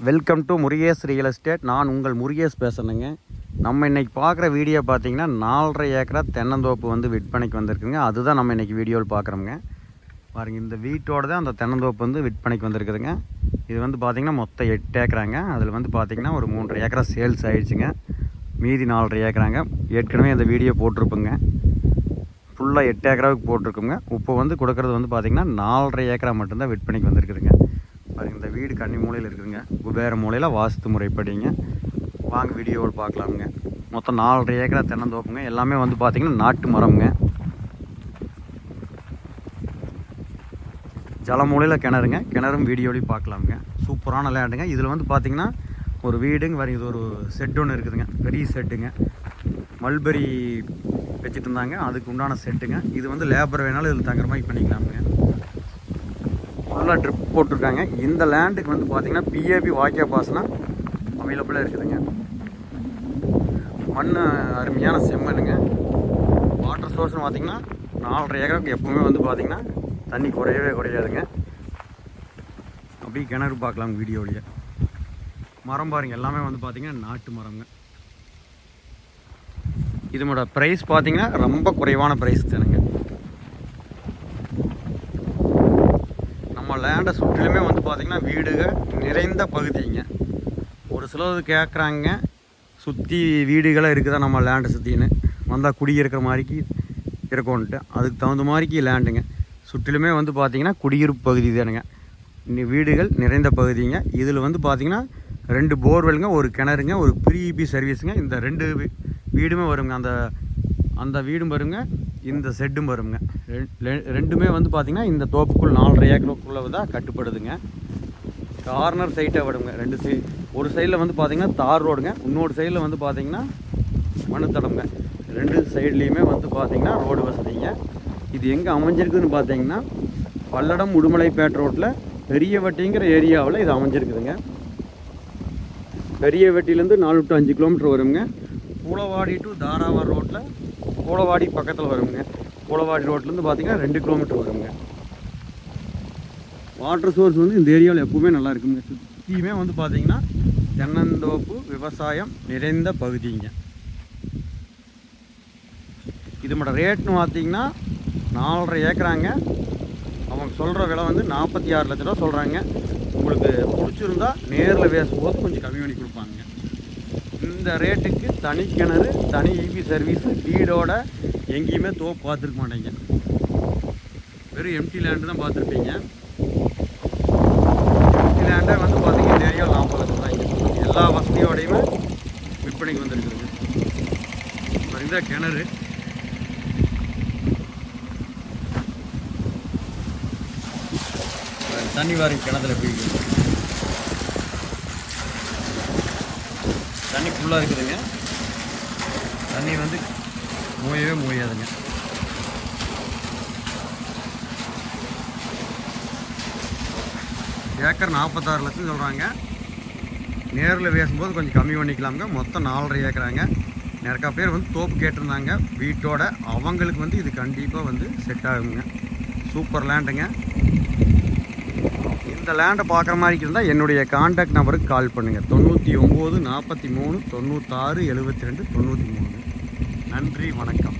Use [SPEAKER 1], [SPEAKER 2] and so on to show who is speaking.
[SPEAKER 1] Welcome to Murugesh real estate நான் உங்கள் முருகேஷ் பேசுகிறேங்க நம்ம இன்றைக்கி பார்க்குற வீடியோ பார்த்தீங்கன்னா நாலரை ஏக்கரா தென்னந்தோப்பு வந்து விற்பனைக்கு வந்திருக்குங்க. அதுதான் நம்ம இன்னைக்கு வீடியோவில் பார்க்குறோங்க. பாருங்க இந்த வீட்டோட தான் அந்த தென்னந்தோப்பு வந்து விற்பனைக்கு வந்திருக்குதுங்க. இது வந்து பார்த்திங்கன்னா மொத்தம் எட்டு ஏக்கராங்க. அதில் வந்து பார்த்தீங்கன்னா ஒரு மூன்றரை ஏக்கரா சேல்ஸ் ஆகிடுச்சுங்க மீதி நாலரை ஏக்கராங்க. ஏற்கனவே அந்த வீடியோ போட்டிருப்போங்க. ஃபுல்லாக எட்டு ஏக்கராவுக்கு போட்டிருக்குங்க. இப்போ வந்து கொடுக்குறது வந்து பார்த்திங்கன்னா நாலரை ஏக்கரா மட்டும்தான் விற்பனைக்கு வந்திருக்குதுங்க. பாருங்க இந்த வீடு கன்னி மூலையில் இருக்குதுங்க. குபேர மூலையில் வாஸ்து முறைப்படிங்க. வாங்க வீடியோவில் பார்க்கலாமுங்க. மொத்தம் நாலரை ஏக்கரா தென்னந்தோப்புங்க. எல்லாமே வந்து பார்த்திங்கன்னா நாட்டு மரம்ங்க. ஜலமூலையில் கிணறுங்க. கிணறும் வீடியோலையும் பார்க்கலாமுங்க. சூப்பரான லேண்டுங்க. இதில் வந்து பார்த்திங்கன்னா ஒரு வீடுங்க. வர இது ஒரு செட் ஒன்று இருக்குதுங்க. பெரிய செட்டுங்க மல்பெரி வச்சுட்டு இருந்தாங்க. அதுக்கு உண்டான செட்டுங்க இது வந்து லேபர் வேணாலும் இதில் தங்குற மாதிரி பண்ணிக்கலாமுங்க. நல்லா ட்ரிப் போட்டிருக்காங்க. இந்த லேண்டுக்கு வந்து பார்த்தீங்கன்னா பிஏபி வாக்கியா பாஸ்னா அவைலபிளாக இருக்குதுங்க. மண் அருமையான செம்மண்ணுங்க. வாட்டர் சோர்ஸ்னு பார்த்தீங்கன்னா நாலரை ஏக்கருக்கு எப்பவுமே வந்து பார்த்தீங்கன்னா தண்ணி குறையவே குறையாதுங்க. அப்படியே கிணறு பார்க்கலாம் வீடியோவிலேயே மரம் பாருங்கள் எல்லாமே வந்து பார்த்திங்கன்னா நாட்டு மரங்க இதனோட ப்ரைஸ் பார்த்தீங்கன்னா ரொம்ப குறைவான ப்ரைஸ் தானுங்க. நம்ம லேண்டை சுற்றிலுமே வந்து பார்த்திங்கன்னா வீடுகள் நிறைந்த பகுதிங்க. ஒரு சிலர் கேட்குறாங்க சுற்றி வீடுகளாக இருக்குதா நம்ம லேண்டை சுற்றின்னு வந்தால் குடியிருக்கிற மாதிரிக்கு இருக்கோன்ட்டு அதுக்கு தகுந்த மாதிரிக்கு லேண்டுங்க சுற்றிலுமே வந்து பார்த்திங்கன்னா குடியிருப்பு பகுதி தானுங்க. வீடுகள் நிறைந்த பகுதிங்க. இதில் வந்து பார்த்திங்கன்னா ரெண்டு போர்வெல்லுங்க ஒரு கிணறுங்க ஒரு ப்ரீபி சர்வீஸுங்க இந்த ரெண்டு வீ- வீடுமே வருங்க. அந்த அந்த வீடும் வருங்க இந்த செட்டும் வருங்க ரெண்டுமே வந்து பார்த்திங்கன்னா இந்த தோப்புக்குள் நாலரை ஏக்கருக்குள்ளே தான் கட்டுப்படுதுங்க. கார்னர் சைட்டாக விடுங்க. ரெண்டு சை ஒரு சைடில் வந்து பார்த்தீங்கன்னா தார் ரோடுங்க. இன்னொரு சைடில் வந்து பார்த்தீங்கன்னா மனுத்தடம்ங்க. ரெண்டு சைட்லேயுமே வந்து பார்த்தீங்கன்னா ரோடு வசதிங்க. இது எங்கே அமைஞ்சிருக்குதுன்னு பார்த்தீங்கன்னா பல்லடம் உடுமலைப்பேட் ரோட்டில் பெரிய வட்டிங்கிற ஏரியாவில் இது அமைஞ்சிருக்குதுங்க. பெரிய வெட்டிலேருந்து நாலு டு அஞ்சு கிலோமீட்டர் வருங்க. பூலவாடி டு தாராவார் ரோட்டில் கோலவாடி பக்கத்தில் வருங்க. கோலவாடி ரோட்லேருந்து பார்த்தீங்கன்னா ரெண்டு கிலோமீட்டர் வருங்க. வாட்டர் சோர்ஸ் வந்து இந்த ஏரியாவில் எப்பவுமே நல்லா இருக்குங்க. சுற்றியுமே வந்து பார்த்தீங்கன்னா தென்னந்தோப்பு விவசாயம் நிறைந்த பகுதிங்க. இதோட ரேட்னு பார்த்தீங்கன்னா நாலரை ஏக்கராங்க. அவங்க சொல்கிற விலை வந்து நாற்பத்தி ஆறு லட்ச ரூபா சொல்கிறாங்க உங்களுக்கு பிடிச்சிருந்தா நேரில் பேசும்போது கொஞ்சம் கம்மி பண்ணி கொடுப்பாங்க. இந்த ரேட்டுக்கு தனி கிணறு தனி இபி சர்வீஸு வீடோட எங்கேயுமே தோப்பு பார்த்துருக்க மாட்டீங்க. வெறும் எம்டி லேண்டு தான் பார்த்துருப்பீங்க. எம்டி லேண்டே வந்து பார்த்தீங்கன்னா நிறைய லாபம் நாற்பது எல்லா வசதியோடையுமே விற்பனைக்கு வந்திருக்குதுங்க அப்புறம் இந்த கிணறு. தண்ணி வாரி கிணத்துல எப்படி தண்ணி ஃபுல்லாக இருக்குதுங்க. தண்ணி வந்து மூயவே மூயாதுங்க. ஏக்கர் நாற்பத்தாறு லட்சம் சொல்கிறாங்க நேரில் பேசும்போது கொஞ்சம் கம்மி பண்ணிக்கலாமுங்க. மொத்தம் நாலரை ஏக்கராங்க. நிறையா பேர் வந்து தோப்பு கேட்டிருந்தாங்க. வீட்டோட அவங்களுக்கு வந்து இது கண்டிப்பாக வந்து செட் ஆகுங்க. சூப்பர் லேண்டுங்க. இந்த லேண்டை பார்க்குற மாதிரி இருந்தால் என்னுடைய காண்டாக்ட் நம்பருக்கு கால் பண்ணுங்கள் தொண்ணூற்றி ஒம்பது நாற்பத்தி மூணு தொண்ணூத்தாறு எழுபத்தி ரெண்டு தொண்ணூற்றி மூணு. நன்றி வணக்கம்.